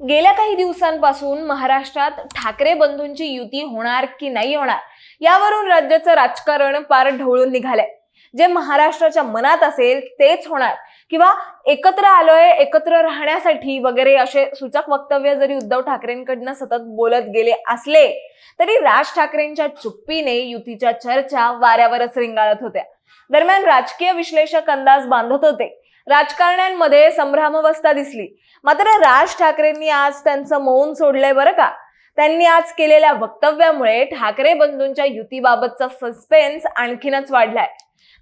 गेल्या काही दिवसांपासून महाराष्ट्रात ठाकरे बंधूंची युती होणार की नाही होणार यावरून राज्याचं राजकारण पार ढवळून निघालंय. जे महाराष्ट्राच्या मनात असेल तेच होणार. किंवा एकत्र आलोय एकत्र राहण्यासाठी वगैरे असे सूचक वक्तव्य जरी उद्धव ठाकरेंकडनं सतत बोलत गेले असले तरी राज ठाकरेंच्या चुप्पीने युतीच्या चर्चा वाऱ्यावरच रिंगाळत होत्या. दरम्यान राजकीय विश्लेषक अंदाज बांधत होते. राजकारण्यांमध्ये संभ्रामावस्था दिसली. मात्र राज ठाकरेंनी आज त्यांचं मौन सोडलंय बरं का? त्यांनी आज केलेल्या वक्तव्यामुळे ठाकरे बंधूंच्या युतीबाबतचा सस्पेन्स आणखीनच वाढलाय.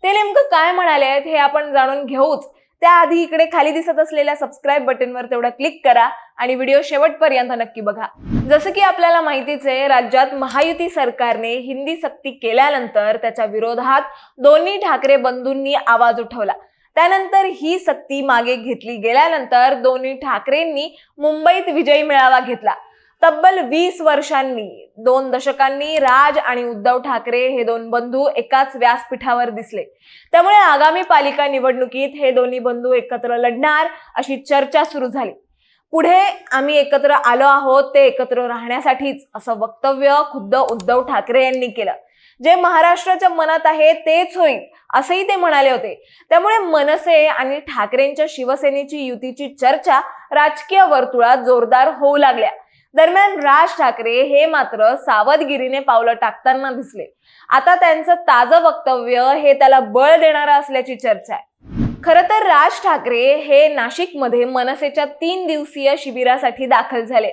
ते नेमकं काय म्हणाले आहेत हे आपण जाणून घेऊच. त्याआधी इकडे खाली दिसत असलेल्या सबस्क्राईब बटनवर तेवढा क्लिक करा आणि व्हिडिओ शेवटपर्यंत नक्की बघा. जसं की आपल्याला माहितीच आहे राज्यात महायुती सरकारने हिंदी सक्ती केल्यानंतर त्याच्या विरोधात दोन्ही ठाकरे बंधूंनी आवाज उठवला. त्यानंतर ही सक्ती मागे घेतली गेल्यानंतर दोन्ही ठाकरेंनी मुंबईत विजयी मेळावा घेतला. तब्बल वीस वर्षांनी दोन दशकांनी राज आणि उद्धव ठाकरे हे दोन बंधू एकाच व्यासपीठावर दिसले. त्यामुळे आगामी पालिका निवडणुकीत हे दोन्ही बंधू एकत्र लढणार अशी चर्चा सुरू झाली. पुढे आम्ही एकत्र आलो आहोत ते एकत्र राहण्यासाठीच असं वक्तव्य खुद्द उद्धव ठाकरे यांनी केलं. जे महाराष्ट्राच्या मनात आहे तेच होईल असंही ते म्हणाले होते. त्यामुळे मनसे आणि ठाकरेंच्या शिवसेनेची युतीची चर्चा राजकीय वर्तुळात जोरदार होऊ लागल्या. दरम्यान राज ठाकरे हे मात्र सावधगिरीने पावलं टाकताना दिसले. आता त्यांचं ताजं वक्तव्य हे त्याला बळ देणारं असल्याची चर्चा आहे. खरं तर राज ठाकरे हे नाशिकमध्ये मनसेच्या तीन दिवसीय शिबिरासाठी दाखल झाले.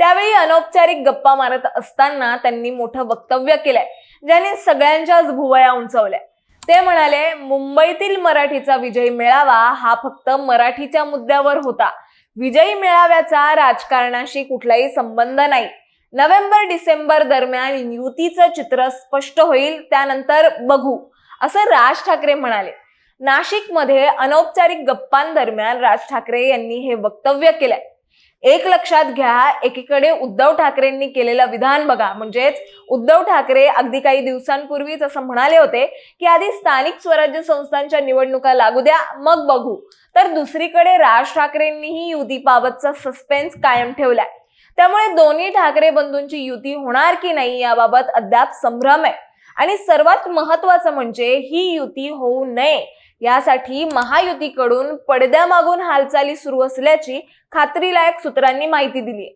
त्यावेळी अनौपचारिक गप्पा मारत असताना त्यांनी मोठं वक्तव्य केलंय ज्याने सगळ्यांच्याच भुवया उंचवल्या. ते म्हणाले मुंबईतील मराठीचा विजय मिळावा हा फक्त मराठीच्या मुद्द्यावर होता. विजयी मेळाव्याचा राजकारणाशी कुठलाही संबंध नाही. नोव्हेंबर डिसेंबर दरम्यान युतीचं चित्र स्पष्ट होईल त्यानंतर बघू असं राज ठाकरे म्हणाले. नाशिकमध्ये अनौपचारिक गप्पांदरम्यान राज ठाकरे यांनी हे वक्तव्य केलंय. एक लक्षात घ्या एकीकडे उद्धव ठाकरेंनी केलेलं विधान बघा. म्हणजेच उद्धव ठाकरे अगदी काही दिवसांपूर्वीच असं म्हणाले होते की आधी स्थानिक स्वराज्य संस्थांच्या निवडणुका लागू द्या मग बघू. तर दुसरीकडे राज ठाकरेंनीही युतीबाबतचा सस्पेन्स कायम ठेवलाय. त्यामुळे दोन्ही ठाकरे बंधूंची युती होणार की नाही याबाबत अद्याप संभ्रम आहे. आणि सर्वात महत्वाचं म्हणजे ही युती होऊ नये. यासाठी महायुतीकडून पडद्यामागून हालचाली सुरू असल्याची खात्रीलायक सूत्रांनी माहिती दिली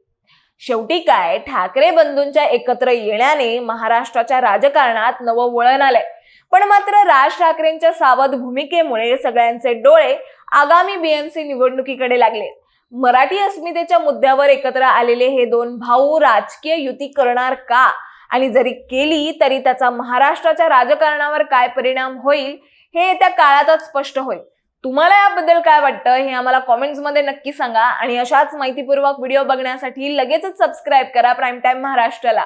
शेवटी काय? ठाकरे बंधूंच्या एकत्र येण्याने महाराष्ट्राच्या राजकारणात नवं वळण आलंय. पण मात्र राज ठाकरेंच्या सावध भूमिकेमुळे सगळ्यांचे डोळे आगामी बीएमसी निवडणुकीकडे लागले. मराठी अस्मितेच्या मुद्द्यावर एकत्र आलेले हे दोन भाऊ राजकीय युती करणार का? आणि जरी केली तरी त्याचा महाराष्ट्राच्या राजकारणावर काय परिणाम होईल? हे येत्या काळातच स्पष्ट होईल. तुम्हाला याबद्दल काय वाटतं हे आम्हाला कॉमेंट्समध्ये नक्की सांगा आणि अशाच माहितीपूर्वक व्हिडिओ बघण्यासाठी लगेचच सबस्क्राईब करा प्राईम टाइम महाराष्ट्राला.